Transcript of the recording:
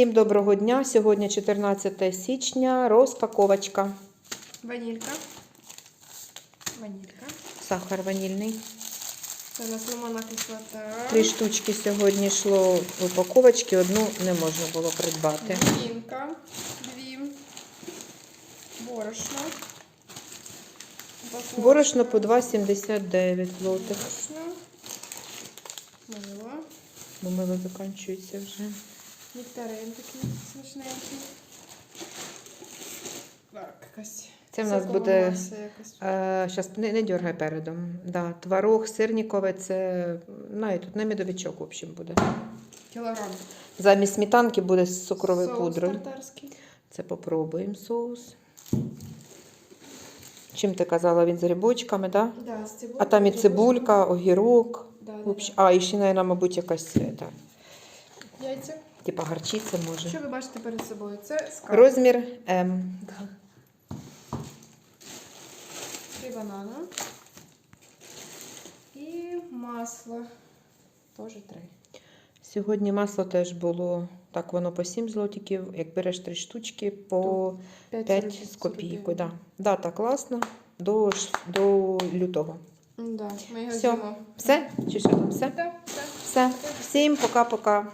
Всім доброго дня. Сьогодні 14 січня. Розпаковочка. Ванілька. Ванілька. Сахар ванільний. Це у нас лимонна кислота. Три штучки сьогодні йшло в упаковочці, одну не можна було придбати. Вінка. Дві. Борошно. Упаковочка. Борошно по 2,79 злотих. Борошно. Мило. Бо мило закінчується вже. Нектарин такий смачненький. Так, якась. Це в нас буде. Зараз не, не дергай передом. Да, творог, сирнікове, це ну, і тут не медовичок, в общем, буде. Кілограм. Замість сметанки буде з цукровою Соус пудрою. тартарський. Це попробуємо соус. Чим ти казала, він з грибочками, так? Да? Да, з цибулькою. А там і цибулька, огірок. Да, да, а, і ще, мабуть, якась е, та, да. Яйця. типа гарчиця може. Що ви бачите перед собою? Це скар. Розмір М. Три банана. І масло. Теж три. Сьогодні масло теж було, так воно по 7 злотиків, як береш 3 штучки по 5 з копійкою. Да. Дата класна до, до лютого. Да, ми його Всьо. з'їмо. Все? Чи що там? Все? Так, так. Все. Всім пока-пока.